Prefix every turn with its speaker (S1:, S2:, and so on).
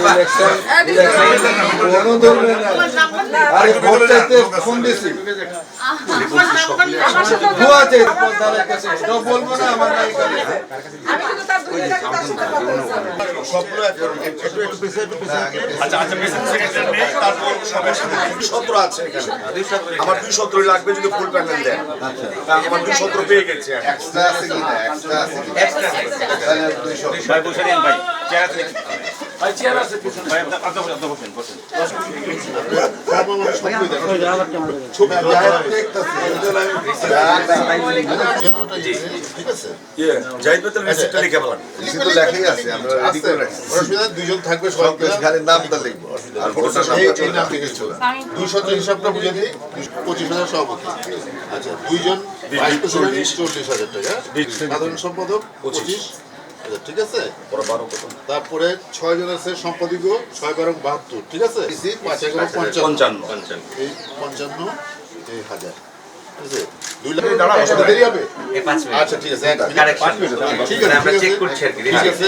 S1: Election কোনো ধরনের নাই আরে ভোট চাইতে ফোন দিছি ভুয়া আছে তাদের বলব না আমার নাই
S2: দুই
S3: আচ্ছা আচ্ছা দুই আমার দুই সত্রই লাগবে যদি ফুল প্যানেল দেন আমার দুই সত্র পেয়ে গেছে।
S1: এক্সট্রা আছে কি এক্সট্রা আছে কি তাহলে
S4: ভাই বসে ভাই চেয়ার
S5: দুইজন থাকবে সবাই
S1: নামটা লিখব আর ভোটার
S5: এই
S1: নামটা
S5: এই নাম লিখে চলে দুই শত হিসাবটা বুঝে দিই পঁচিশ হাজার সভাপতি আচ্ছা দুইজন চল্লিশ হাজার টাকা সাধারণ সম্পাদক পঁচিশ। ঠিক আছে? তারপরে ছয় জন আছে সম্পাদক ছয় বারো বাহাত্তর ঠিক আছে? পাঁচ এগারো পঞ্চান্ন। এই পঞ্চান্ন এই হাজার ঠিক আছে? দুই লাখ দেরি হবে? আচ্ছা ঠিক আছে। ঠিক আছে